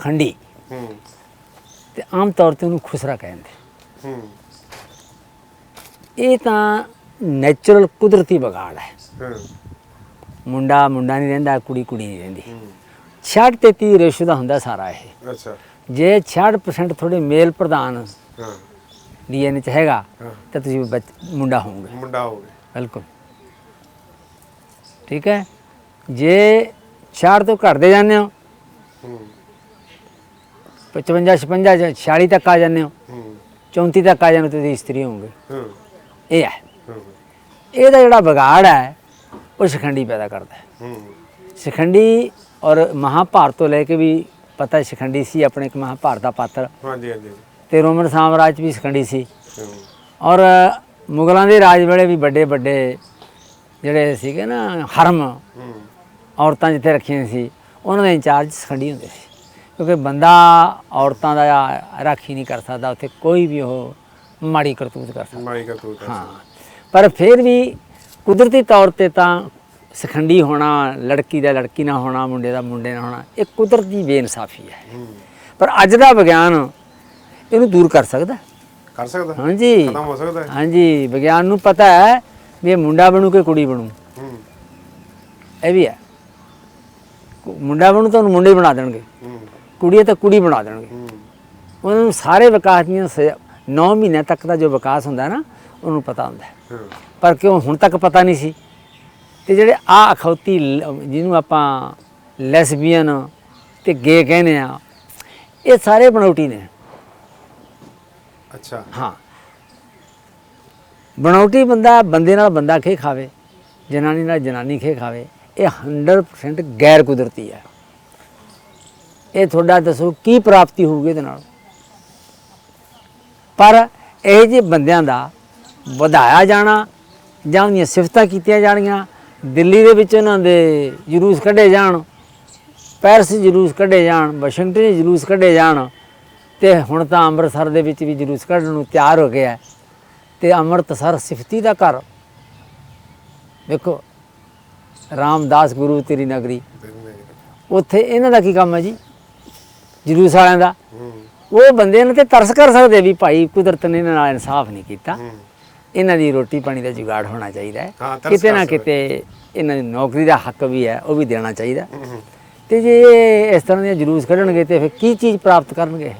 ਸ਼ਖੰਡੀ ਹੂੰ ਤੇ ਆਮ ਤੌਰ ਤੇ ਉਹਨੂੰ ਖੁਸਰਾ ਕਹਿੰਦੇ ਹੂੰ ਇਹ ਤਾਂ ਨੇਚਰਲ ਕੁਦਰਤੀ ਵਿਗਾੜ ਹੈ ਹੂੰ ਮੁੰਡਾ ਮੁੰਡਾ ਨਹੀਂ ਰਹਿੰਦਾ ਕੁੜੀ ਕੁੜੀ ਨਹੀਂ ਰਹਿੰਦੀ ਹੂੰ 66 ਤੇ 30 ਰੇਸ਼ੋ ਦਾ ਹੁੰਦਾ ਸਾਰਾ ਇਹ ਅੱਛਾ ਜੇ 66% ਥੋੜੇ ਮੇਲ ਪ੍ਰਧਾਨ ਹਾਂ ਡੀਐਨਏ ਚ ਹੈਗਾ ਤਾਂ ਤੁਸੀਂ ਮੁੰਡਾ ਹੋਵੋਗੇ ਮੁੰਡਾ ਹੋ ਗਿਆ ਬਿਲਕੁਲ ਠੀਕ ਹੈ ਜੇ 66 ਤੋਂ ਘਟਦੇ ਜਾਂਦੇ ਹੂੰ 55 56 ਜਾਂ 46 ਤੱਕ ਆ ਜਾਂਦੇ ਹੋ ਹੂੰ 34 ਤੱਕ ਆ ਜਾਂਦੇ ਤੁਸੀਂ ਇਸਤਰੀ ਹੋਵੋਗੇ ਹੂੰ ਇਹ ਹੈ ਹੂੰ ਇਹਦਾ ਜਿਹੜਾ ਵਿਗਾੜ ਹੈ ਉਹ ਸ਼ਿਖੰਡੀ ਪੈਦਾ ਕਰਦਾ ਹੈ ਹੂੰ ਸ਼ਿਖੰਡੀ ਔਰ ਮਹਾਭਾਰਤ ਤੋਂ ਲੈ ਕੇ ਵੀ ਪਤਾ ਸ਼ਿਖੰਡੀ ਸੀ ਆਪਣੇ ਇੱਕ ਮਹਾਭਾਰਤ ਦਾ ਪਾਤਰ ਹਾਂਜੀ ਹਾਂਜੀ ਤੇ ਰੋਮਨ ਸਾਮਰਾਜ ਵੀ ਸ਼ਿਖੰਡੀ ਸੀ ਔਰ ਮੁਗਲਾਂ ਦੇ ਰਾਜ ਵੇਲੇ ਵੀ ਵੱਡੇ ਵੱਡੇ ਜਿਹੜੇ ਸੀਗੇ ਨਾ ਹਰਮ ਹੂੰ ਔਰਤਾਂ ਜਿੱਥੇ ਰੱਖੀਆਂ ਸੀ ਉਹਨਾਂ ਦੇ ਇੰਚਾਰਜ ਸ਼ਿਖੰਡੀ ਹੁੰਦੇ ਸੀ ਕਿਉਂਕਿ ਬੰਦਾ ਔਰਤਾਂ ਦਾ ਰਾਖੀ ਨਹੀਂ ਕਰ ਸਕਦਾ ਉੱਥੇ ਕੋਈ ਵੀ ਉਹ ਮਾੜੀ ਕਰਤੂਤ ਕਰ ਸਕਦਾ। ਮਾਈ ਕਾ ਤੂੰ ਹਾਂ। ਪਰ ਫਿਰ ਵੀ ਕੁਦਰਤੀ ਤੌਰ ਤੇ ਤਾਂ ਸਖੰਡੀ ਹੋਣਾ ਲੜਕੀ ਦਾ ਲੜਕੀ ਨਾ ਹੋਣਾ ਮੁੰਡੇ ਦਾ ਮੁੰਡੇ ਨਾ ਹੋਣਾ ਇਹ ਕੁਦਰਤੀ ਬੇਇਨਸਾਫੀ ਹੈ। ਪਰ ਅੱਜ ਦਾ ਵਿਗਿਆਨ ਇਹਨੂੰ ਦੂਰ ਕਰ ਸਕਦਾ। ਕਰ ਸਕਦਾ। ਹਾਂਜੀ। ਖਤਮ ਹੋ ਸਕਦਾ। ਹੈ ਹਾਂਜੀ। ਵਿਗਿਆਨ ਨੂੰ ਪਤਾ ਹੈ ਵੀ ਇਹ ਮੁੰਡਾ ਬਣੂ ਕਿ ਕੁੜੀ ਬਣੂ। ਹੂੰ। ਇਹ ਵੀ ਹੈ। ਮੁੰਡਾ ਬਣੂ ਤਾਂ ਉਹਨੂੰ ਮੁੰਡੇ ਬਣਾ ਦੇਣਗੇ। ਕੁੜੀ ਹੈ ਤਾਂ ਕੁੜੀ ਬਣਾ ਦੇਣਗੇ। ਉਹਨਾਂ ਨੂੰ ਸਾਰੇ ਵਿਕਾਸ ਦੀਆਂ 9 ਮਹੀਨਿਆਂ ਤੱਕ ਦਾ ਜੋ ਵਿਕਾਸ ਹੁੰਦਾ ਨਾ ਉਹਨੂੰ ਪਤਾ ਹੁੰਦਾ ਪਰ ਕਿਉਂ ਹੁਣ ਤੱਕ ਪਤਾ ਨਹੀਂ ਸੀ? ਤੇ ਜਿਹੜੇ ਆ ਅਖੌਤੀ ਜਿਹਨੂੰ ਆਪਾਂ ਲੈਸਬੀਅਨ ਤੇ ਗੇ ਕਹਿੰਦੇ ਆ ਇਹ ਸਾਰੇ ਬਣਾਉਟੀ ਨੇ। ਅੱਛਾ। ਹਾਂ। ਬਣਾਉਟੀ ਬੰਦਾ ਬੰਦੇ ਨਾਲ ਬੰਦਾ ਖੇ ਖਾਵੇ ਜਨਾਨੀ ਨਾਲ ਜਨਾਨੀ ਖੇ ਖਾਵੇ ਇਹ 100% ਗੈਰ ਕੁਦਰਤੀ ਹੈ। ਇਹ ਤੁਹਾਡਾ ਦੱਸੋ ਕੀ ਪ੍ਰਾਪਤੀ ਹੋਊਗੀ ਇਹਦੇ ਨਾਲ? ਪਰ ਇਹ ਜੇ ਬੰਦਿਆਂ ਦਾ ਵਧਾਇਆ ਜਾਣਾ ਜਾਂ ਉਹਦੀਆਂ ਸਿਫਤਾਂ ਕੀਤੀਆਂ ਜਾਣੀਆਂ ਦਿੱਲੀ ਦੇ ਵਿੱਚ ਉਹਨਾਂ ਦੇ ਜਲੂਸ ਕੱਢੇ ਜਾਣ ਪੈਰਿਸ ਜਲੂਸ ਕੱਢੇ ਜਾਣ ਵਾਸ਼ਿੰਗਟਨ ਜਲੂਸ ਕੱਢੇ ਜਾਣ ਤੇ ਹੁਣ ਤਾਂ ਅੰਮ੍ਰਿਤਸਰ ਦੇ ਵਿੱਚ ਵੀ ਜਲੂਸ ਕੱਢਣ ਨੂੰ ਤਿਆਰ ਹੋ ਗਿਆ। ਤੇ ਅੰਮ੍ਰਿਤਸਰ ਸਿਫਤੀ ਦਾ ਘਰ। ਵੇਖੋ ਰਾਮਦਾਸ ਗੁਰੂ ਤੇਰੀ ਨਗਰੀ। ਉੱਥੇ ਇਹਨਾਂ ਦਾ ਕੀ ਕੰਮ ਹੈ ਜੀ? ਜਲੂਸ ਵਾਲਿਆਂ ਦਾ। ਉਹ ਬੰਦੇ ਨੇ ਤੇ ਤਰਸ ਕਰ ਸਕਦੇ ਵੀ ਭਾਈ ਕੁਦਰਤ ਨੇ ਇਹਨਾਂ ਨਾਲ ਇਨਸਾਫ ਨਹੀਂ ਕੀਤਾ। ਇਹਨਾਂ ਦੀ ਰੋਟੀ ਪਾਣੀ ਦਾ ਜੁਗਾੜ ਹੋਣਾ ਚਾਹੀਦਾ ਹੈ। ਕਿਤੇ ਨਾ। ਕਿਤੇ ਇਹਨਾਂ ਦੀ ਨੌਕਰੀ ਦਾ ਹੱਕ ਵੀ ਹੈ ਉਹ ਵੀ ਦੇਣਾ ਚਾਹੀਦਾ। ਤੇ ਜੇ ਇਸ ਤਰ੍ਹਾਂ ਦੇ ਜਲੂਸ ਕੱਢਣਗੇ ਤੇ ਫਿਰ ਕੀ ਚੀਜ਼ ਪ੍ਰਾਪਤ ਕਰਨਗੇ?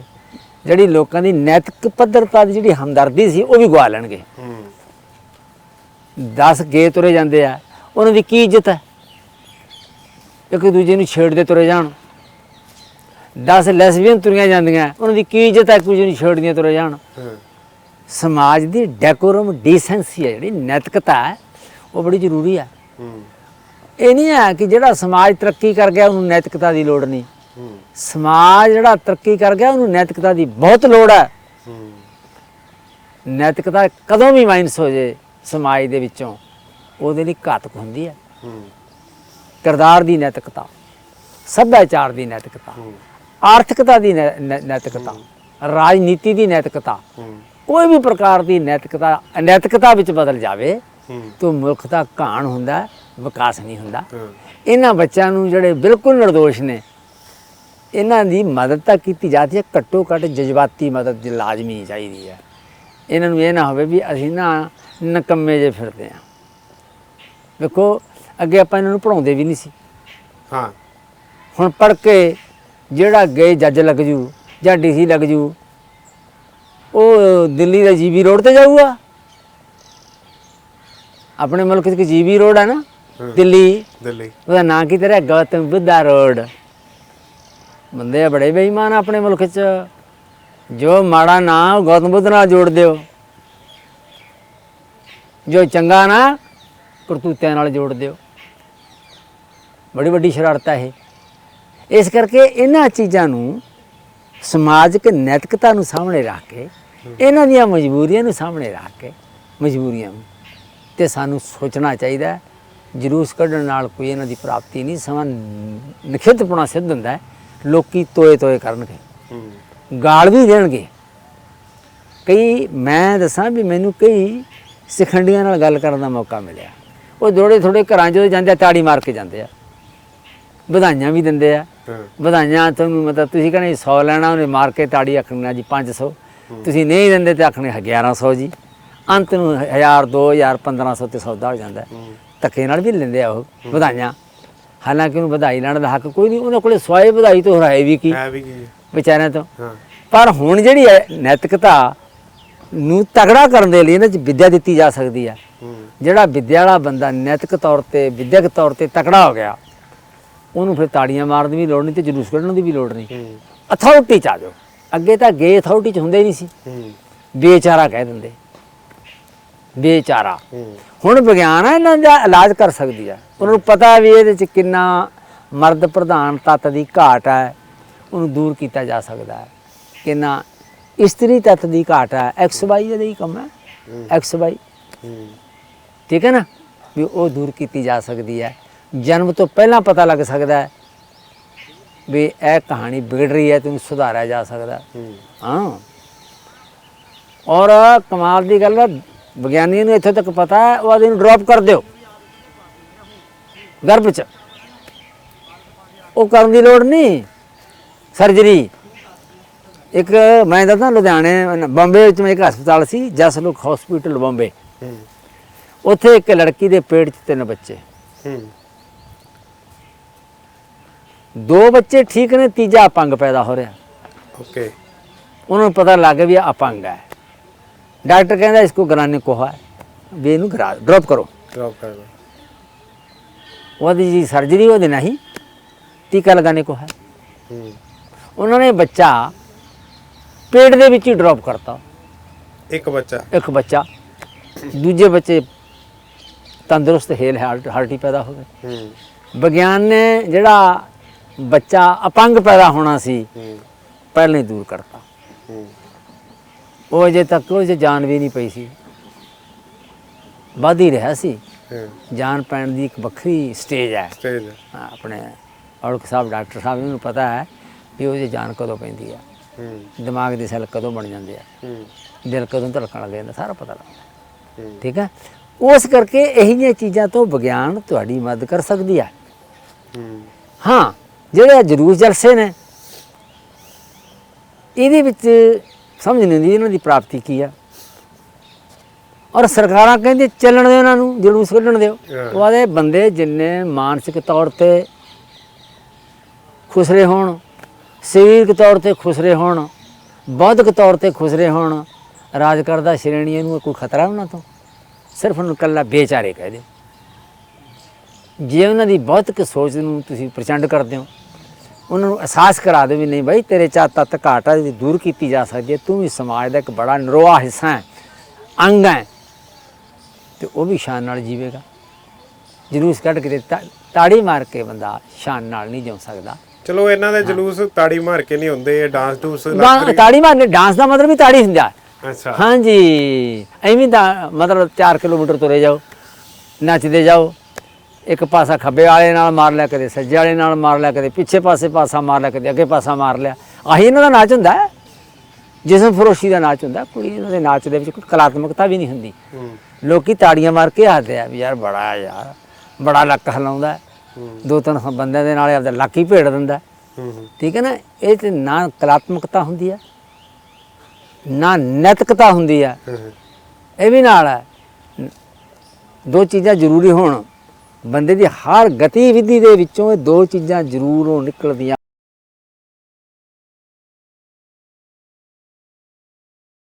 ਜਿਹੜੀ ਲੋਕਾਂ ਦੀ ਨੈਤਿਕ ਪੱਧਰਤਾ ਦੀ ਜਿਹੜੀ ਹਮਦਰਦੀ ਸੀ ਉਹ ਵੀ ਗਵਾ ਲੈਣਗੇ। 10 ਗੇ ਤੁਰੇ ਜਾਂਦੇ ਆ ਉਹਨਾਂ ਦੀ ਕੀ ਇੱਜ਼ਤ ਹੈ? ਇੱਕ ਦੂਜੇ ਨੂੰ ਛੇੜਦੇ ਤੁਰੇ ਜਾਣ। 10 ਲੈਸਬੀਅਨ ਤੁਰੀਆਂ ਜਾਂਦੀਆਂ ਉਹਨਾਂ ਦੀ ਕੀ ਇੱਜ਼ਤ ਹੈ ਇੱਕ ਦੂਜੇ ਨੂੰ ਛੇੜਦੀਆਂ ਤੁਰੇ ਜਾਣ। ਸਮਾਜ ਦੀ ਡੈਕੋਰਮ ਡੀਸੈਂਸੀ ਹੈ ਜਿਹੜੀ ਨੈਤਿਕਤਾ ਹੈ ਉਹ ਬੜੀ ਜ਼ਰੂਰੀ ਹੈ। ਇਹ ਨਹੀਂ ਹੈ ਕਿ ਜਿਹੜਾ ਸਮਾਜ ਤਰੱਕੀ ਕਰ ਗਿਆ ਉਹਨੂੰ ਨੈਤਿਕਤਾ ਦੀ ਲੋੜ ਨਹੀਂ। ਸਮਾਜ ਜਿਹੜਾ ਤਰੱਕੀ ਕਰ ਗਿਆ ਉਹਨੂੰ ਨੈਤਿਕਤਾ ਦੀ ਬਹੁਤ ਲੋੜ ਹੈ। ਨੈਤਿਕਤਾ ਕਦੋਂ ਵੀ ਮਾਈਨਸ ਹੋ ਜੇ ਸਮਾਜ ਦੇ ਵਿੱਚੋਂ ਉਹਦੇ ਲਈ ਘਾਤਕ ਹੁੰਦੀ ਹੈ। ਕਿਰਦਾਰ ਦੀ ਨੈਤਿਕਤਾ ਸੱਭਿਆਚਾਰ ਦੀ ਨੈਤਿਕਤਾ। ਆਰਥਿਕਤਾ ਦੀ ਨੈਤਿਕਤਾ ਰਾਜਨੀਤੀ ਦੀ ਨੈਤਿਕਤਾ ਕੋਈ ਵੀ ਪ੍ਰਕਾਰ ਦੀ ਨੈਤਿਕਤਾ ਅਨੈਤਿਕਤਾ ਵਿੱਚ ਬਦਲ ਜਾਵੇ ਤਾਂ ਮੁਲਕ ਦਾ ਘਾਣ ਹੁੰਦਾ ਵਿਕਾਸ ਨਹੀਂ ਹੁੰਦਾ। ਇਹਨਾਂ ਬੱਚਿਆਂ ਨੂੰ ਜਿਹੜੇ ਬਿਲਕੁਲ ਨਿਰਦੋਸ਼ ਨੇ ਇਹਨਾਂ ਦੀ ਮਦਦ ਤਾਂ ਕੀਤੀ ਜਾਂਦੀ ਹੈ ਘੱਟੋ ਘੱਟ ਜਜ਼ਬਾਤੀ ਮਦਦ ਦੀ ਲਾਜ਼ਮੀ ਚਾਹੀਦੀ ਹੈ। ਇਹਨਾਂ ਨੂੰ ਇਹ ਨਾ ਹੋਵੇ ਵੀ ਅਸੀਂ ਨਾ ਨਕੰਮੇ ਜੇ ਫਿਰਦੇ ਆ ਵੇਖੋ ਅੱਗੇ ਆਪਾਂ ਇਹਨਾਂ ਨੂੰ ਪੜਾਉਂਦੇ ਵੀ ਨਹੀਂ ਸੀ। ਹਾਂ। ਹੁਣ ਪੜ ਕੇ ਜਿਹੜਾ ਗਏ ਜੱਜ ਲੱਗ ਜੂ ਜਾਂ ਡੀਸੀ ਲੱਗ ਜੂ ਉਹ ਦਿੱਲੀ ਦਾ ਜੀਬੀ ਰੋਡ ਤੇ ਜਾਊਗਾ। ਆਪਣੇ ਮੁਲਕ 'ਚ ਜੀਬੀ ਰੋਡ ਹੈ ਨਾ ਦਿੱਲੀ। ਦਿੱਲੀ। ਉਹਦਾ ਨਾਂ ਕੀ ਤੇਰਾ? ਗੌਤਮ ਬੁੱਧਾ ਰੋਡ। ਬੰਦੇ ਬੜੇ ਬੇਈਮਾਨ ਆ ਆਪਣੇ ਮੁਲਕ 'ਚ। ਜੋ ਮਾੜਾ ਨਾਂ ਗੌਤਮ ਬੁੱਧ ਨਾਲ ਜੋੜ ਦਿਓ। ਜੋ ਚੰਗਾ ਨਾ ਕਰਤੂਤਿਆਂ ਨਾਲ ਜੋੜ ਦਿਓ। ਬੜੀ ਵੱਡੀ ਸ਼ਰਾਰਤ ਹੈ ਇਹ। ਇਸ ਕਰਕੇ ਇਹਨਾਂ ਚੀਜ਼ਾਂ ਨੂੰ ਸਮਾਜਿਕ ਨੈਤਿਕਤਾ ਨੂੰ ਸਾਹਮਣੇ ਰੱਖ ਕੇ ਇਹਨਾਂ ਦੀਆਂ ਮਜਬੂਰੀਆਂ ਨੂੰ ਸਾਹਮਣੇ ਰੱਖ ਕੇ ਮਜਬੂਰੀਆਂ ਤੇ ਸਾਨੂੰ ਸੋਚਣਾ ਚਾਹੀਦਾ ਜਲੂਸ ਕੱਢਣ ਨਾਲ ਕੋਈ ਇਹਨਾਂ ਦੀ ਪ੍ਰਾਪਤੀ ਨਹੀਂ ਸਮਾਂ ਨਖਿੱਧਪੁਣਾ ਸਿੱਧ ਹੁੰਦਾ ਲੋਕੀ ਤੋਏ ਤੋਏ ਕਰਨਗੇ ਗਾਲ ਵੀ ਦੇਣਗੇ। ਕਈ ਮੈਂ ਦੱਸਾਂ ਵੀ ਮੈਨੂੰ ਕਈ ਸਿਖੰਡੀਆਂ ਨਾਲ ਗੱਲ ਕਰਨ ਦਾ ਮੌਕਾ ਮਿਲਿਆ। ਉਹ ਥੋੜੇ ਥੋੜੇ ਘਰਾਂ 'ਚ ਜਦੋਂ ਤਾੜੀ ਮਾਰ ਕੇ ਜਾਂਦੇ ਆ। ਵਧਾਈਆਂ ਵੀ ਦਿੰਦੇ ਆ। ਵਧਾਈਆਂ ਤੁਹਾਨੂੰ ਮਤਲਬ ਤੁਸੀਂ ਕਹਿੰਦੇ 100 ਲੈਣਾ ਉਹਨੇ ਮਾਰ ਕੇ ਤਾੜੀ ਆਖਣਾ ਜੀ 500 ਤੁਸੀਂ ਨਹੀਂ ਦਿੰਦੇ ਤੇ ਆਖਣੇ 1100 ਜੀ। ਅੰਤ ਨੂੰ 1000 2000 1500 ਤੇ ਸੌਦਾ ਹੋ ਜਾਂਦਾ। ਧੱਕੇ ਨਾਲ ਵੀ ਲੈਂਦੇ ਆ ਉਹ ਵਧਾਈਆਂ। ਹਾਲਾਂਕਿ ਉਹਨੂੰ ਵਧਾਈ ਲੈਣ ਦਾ ਹੱਕ ਕੋਈ ਨਹੀਂ ਉਹਨਾਂ ਕੋਲੇ ਸਵਾਏ ਵਧਾਈ ਤੋਂ ਹਰਾਏ ਵੀ ਕੀ? ਵਿਚਾਰਿਆਂ ਤੋਂ। ਪਰ ਹੁਣ ਜਿਹੜੀ ਹੈ ਨੈਤਿਕਤਾ ਨੂੰ ਤਗੜਾ ਕਰਨ ਦੇ ਲਈ ਇਹਨਾਂ 'ਚ ਵਿਦਿਆ ਦਿੱਤੀ ਜਾ ਸਕਦੀ ਹੈ ਹੂੰ। ਜਿਹੜਾ ਵਿਦਿਆ ਵਾਲਾ ਬੰਦਾ ਨੈਤਿਕ ਤੌਰ ਤੇ ਵਿਦਿਅਕ ਤੌਰ ਤੇ ਤਕੜਾ ਹੋ ਗਿਆ ਉਹਨੂੰ ਫਿਰ ਤਾੜੀਆਂ ਮਾਰਨ ਦੀ ਵੀ ਲੋੜ ਨਹੀਂ ਤੇ ਜਲੂਸ ਕੱਢਣ ਦੀ ਵੀ ਲੋੜ ਨਹੀਂ। ਅਥਾਰਟੀ ਚ ਆ ਜਾਓ। ਅੱਗੇ ਤਾਂ ਗੇ ਅਥਾਰਟੀ ਚ ਹੁੰਦੇ ਹੀ ਨਹੀਂ ਸੀ। ਬੇਚਾਰਾ ਕਹਿ ਦਿੰਦੇ। ਬੇਚਾਰਾ। ਹੁਣ ਵਿਗਿਆਨ ਆ ਇਹਨਾਂ ਦਾ ਇਲਾਜ ਕਰ ਸਕਦੀ ਆ। ਉਹਨਾਂ ਨੂੰ ਪਤਾ ਵੀ ਇਹਦੇ ਚ ਕਿੰਨਾ ਮਰਦ ਪ੍ਰਧਾਨ ਤੱਤ ਦੀ ਘਾਟ ਹੈ ਉਹਨੂੰ ਦੂਰ ਕੀਤਾ ਜਾ ਸਕਦਾ ਹੈ। ਕਿੰਨਾ ਇਸਤਰੀ ਤੱਤ ਦੀ ਘਾਟ ਹੈ ਐਕਸ ਵਾਈ ਦਾ ਹੀ ਕੰਮ ਹੈ। ਐਕਸ ਵਾਈ ਠੀਕ ਹੈ ਨਾ? ਵੀ ਉਹ ਦੂਰ ਕੀਤੀ ਜਾ ਸਕਦੀ ਹੈ। ਜਨਮ ਤੋਂ ਪਹਿਲਾਂ ਪਤਾ ਲੱਗ ਸਕਦਾ ਹੈ ਵੀ ਇਹ ਕਹਾਣੀ ਵਿਗੜ ਰਹੀ ਹੈ ਤੇ ਉਹਨੂੰ ਸੁਧਾਰਿਆ ਜਾ ਸਕਦਾ ਹੈ। ਔਰ ਕਮਾਲ ਦੀ ਗੱਲ ਹੈ ਵਿਗਿਆਨੀ ਨੂੰ ਇੱਥੇ ਤੱਕ ਪਤਾ ਹੈ ਉਹ ਆਦਮੀ ਨੂੰ ਡ੍ਰੌਪ ਕਰ ਦਿਓ। ਗਰਭ ਚ। ਉਹ ਕਰਨ ਦੀ ਲੋੜ ਨਹੀਂ। ਸਰਜਰੀ ਇੱਕ ਮੈਂ ਦੱਸਦਾ ਲੁਧਿਆਣੇ ਬੰਬੇ ਵਿੱਚ ਮੈਂ ਇੱਕ ਹਸਪਤਾਲ ਸੀ ਜਸਲੁਕ ਹਸਪੀਟਲ ਬੰਬੇ। ਉੱਥੇ ਇੱਕ ਲੜਕੀ ਦੇ ਪੇਟ 'ਚ ਤਿੰਨ ਬੱਚੇ। ਹੂੰ। ਦੋ ਬੱਚੇ ਠੀਕ ਨੇ ਤੀਜਾ ਅਪੰਗ ਪੈਦਾ ਹੋ ਰਿਹਾ। ਓਕੇ ਉਹਨਾਂ ਨੂੰ ਪਤਾ ਲੱਗ ਗਿਆ ਵੀ ਅਪੰਗ ਹੈ। ਡਾਕਟਰ ਕਹਿੰਦਾ ਇਸ ਇਸਕੋ ਗਰਾਨੇ ਕੋਹਾ ਹੈ। ਵੀ ਇਹਨੂੰ ਗਰਾ ਡ੍ਰੌਪ ਕਰੋ। ਡ੍ਰੌਪ ਕਰ ਦੋ ਉਹਦੀ ਜੀ ਸਰਜਰੀ ਉਹਦੇ ਨਹੀਂ ਟੀਕਾ ਲਗਾਣੇ ਕੋ ਹੈ। ਉਹਨਾਂ ਨੇ ਬੱਚਾ ਪੇਟ ਦੇ ਵਿੱਚ ਹੀ ਡ੍ਰੌਪ ਕਰਤਾ। ਇੱਕ ਬੱਚਾ। ਇੱਕ ਬੱਚਾ। ਦੂਜੇ ਬੱਚੇ ਤੰਦਰੁਸਤ ਹੇਲ ਹਾਰਟੀ ਪੈਦਾ ਹੋ ਗਏ। ਵਿਗਿਆਨ ਨੇ ਜਿਹੜਾ ਬੱਚਾ ਅਪੰਗ ਪੈਦਾ ਹੋਣਾ ਸੀ ਪਹਿਲਾਂ ਹੀ ਦੂਰ ਕਰਤਾ। ਉਹ ਅਜੇ ਤੱਕ ਉਹ 'ਚ ਜਾਨ ਵੀ ਨਹੀਂ ਪਈ ਸੀ। ਵੱਧ ਹੀ ਰਿਹਾ ਸੀ। ਜਾਨ ਪੈਣ ਦੀ ਇੱਕ ਵੱਖਰੀ ਸਟੇਜ ਹੈ। ਸਟੇਜ ਹਾਂ, ਆਪਣੇ ਔਲਖ ਸਾਹਿਬ ਡਾਕਟਰ ਸਾਹਿਬ ਨੂੰ ਪਤਾ ਹੈ ਵੀ ਉਹ 'ਚ ਜਾਨ ਕਦੋਂ ਪੈਂਦੀ ਹੈ। ਦਿਮਾਗ ਦੇ ਸੈੱਲ ਕਦੋਂ ਬਣ ਜਾਂਦੇ ਆ। ਦਿਲ ਕਦੋਂ ਧੜਕਣ ਲੱਗ ਜਾਂਦਾ ਸਾਰਾ ਪਤਾ ਲੱਗਦਾ। ਠੀਕ ਹੈ? ਉਸ ਕਰਕੇ ਇਹੋ ਜਿਹੀਆਂ ਚੀਜ਼ਾਂ ਤੋਂ ਵਿਗਿਆਨ ਤੁਹਾਡੀ ਮਦਦ ਕਰ ਸਕਦੀ ਹੂੰ। ਹਾਂ ਜਿਹੜੇ ਆਹ ਜਲੂਸ ਜਲਸੇ ਨੇ ਇਹਦੇ ਵਿੱਚ ਸਮਝ ਨਹੀਂ ਆਉਂਦੀ ਇਹਨਾਂ ਦੀ ਪ੍ਰਾਪਤੀ ਕੀ ਆ। ਔਰ ਸਰਕਾਰਾਂ ਕਹਿੰਦੇ ਚੱਲਣ ਦਿਓ ਇਹਨਾਂ ਨੂੰ ਜਲੂਸ ਕੱਢਣ ਦਿਓ। ਉਹ ਆਦੇ ਬੰਦੇ ਜਿੰਨੇ ਮਾਨਸਿਕ ਤੌਰ ਤੇ ਖੁਸਰੇ ਹੋਣ ਸਰੀਰਕ ਤੌਰ ਤੇ ਖੁਸਰੇ ਹੋਣ ਬੌਧਿਕ ਤੌਰ ਤੇ ਖੁਸਰੇ ਹੋਣ ਰਾਜ ਕਰਦਾ ਸ਼੍ਰੇਣੀਆਂ ਨੂੰ ਕੋਈ ਖਤਰਾ ਉਹਨਾਂ ਤੋਂ? ਸਿਰਫ ਉਹਨੂੰ ਕੱਲਾ ਬੇਚਾਰੇ ਕਹਿ ਦਿਓ ਜੇ ਉਹਨਾਂ ਦੀ ਬੌਧਿਕ ਸੋਚ ਨੂੰ ਤੁਸੀਂ ਪ੍ਰਚੰਡ ਕਰਦੇ ਹੋ ਉਹਨਾਂ ਨੂੰ ਅਹਿਸਾਸ ਕਰਾ ਦਿਓ ਵੀ ਨਹੀਂ ਭਾਈ ਤੇਰੇ ਚਾ ਤਤ ਘਾਟ ਜਿਹੜੀ ਦੂਰ ਕੀਤੀ ਜਾ ਸਕਦੀ ਹੈ ਤੂੰ ਵੀ ਸਮਾਜ ਦਾ ਇੱਕ ਬੜਾ ਨਰੋਆ ਹਿੱਸਾ ਹੈ ਅੰਗ ਹੈ। ਤੇ ਉਹ ਵੀ ਸ਼ਾਨ ਨਾਲ ਜੀਵੇਗਾ। ਜਲੂਸ ਕੱਢ ਕੇ ਤਾੜੀ ਮਾਰ ਕੇ ਬੰਦਾ ਸ਼ਾਨ ਨਾਲ ਨਹੀਂ ਜਿਉ ਸਕਦਾ। ਚਲੋ ਇਹਨਾਂ ਦੇ ਜਲੂਸ ਤਾੜੀ ਮਾਰ ਕੇ ਨਹੀਂ ਹੁੰਦੇ ਇਹ ਡਾਂਸ ਡਾ- ਤਾੜੀ ਮਾਰਨੇ ਡਾਂਸ ਦਾ ਮਤਲਬ ਵੀ ਤਾੜੀ ਹੁੰਦਾ। ਅੱਛਾ। ਹਾਂਜੀ। ਐਵੇਂ ਦਾ ਮਤਲਬ 4 ਕਿਲੋਮੀਟਰ ਤੁਰੇ ਜਾਓ ਨੱਚਦੇ ਜਾਓ ਇੱਕ ਪਾਸਾ ਖੱਬੇ ਵਾਲੇ ਨਾਲ ਮਾਰ ਲਿਆ ਕਦੇ ਸੱਜੇ ਵਾਲੇ ਨਾਲ ਮਾਰ ਲਿਆ ਕਦੇ ਪਿੱਛੇ ਪਾਸੇ ਪਾਸਾ ਮਾਰ ਲਿਆ ਕਦੇ ਅੱਗੇ ਪਾਸਾ ਮਾਰ ਲਿਆ। ਆਹੀ ਇਹਨਾਂ ਦਾ ਨਾਚ ਹੁੰਦਾ ਹੈ। ਜਿਸਮ ਫਰੋਸ਼ੀ ਦਾ ਨਾਚ ਹੁੰਦਾ ਕੁੜੀ ਇਹਨਾਂ ਦੇ ਨਾਚ ਦੇ ਵਿੱਚ ਕੋਈ ਕਲਾਤਮਕਤਾ ਵੀ ਨਹੀਂ ਹੁੰਦੀ। ਲੋਕੀ ਤਾੜੀਆਂ ਮਾਰ ਕੇ ਹੱਸਦੇ ਆ ਵੀ ਯਾਰ ਬੜਾ ਯਾਰ ਬੜਾ ਲੱਕ ਹਲਾਉਂਦਾ ਦੋ ਤਿੰਨ ਬੰਦਿਆਂ ਦੇ ਨਾਲ ਆਪਦਾ ਲੱਕ ਹੀ ਭੇੜ ਦਿੰਦਾ ਠੀਕ ਹੈ ਨਾ? ਇਹ ਤੇ ਨਾ ਕਲਾਤਮਕਤਾ ਹੁੰਦੀ ਹੈ ਨਾ ਨੈਤਿਕਤਾ ਹੁੰਦੀ ਹੂੰ। ਇਹ ਵੀ ਨਾਲ ਹੈ। ਦੋ ਚੀਜ਼ਾਂ ਜ਼ਰੂਰੀ ਹੋਣ। ਬੰਦੇ ਦੀ ਹਰ ਗਤੀਵਿਧੀ ਦੇ ਵਿੱਚੋਂ ਇਹ ਦੋ ਚੀਜ਼ਾਂ ਜ਼ਰੂਰ ਉਹ ਨਿਕਲਦੀਆਂ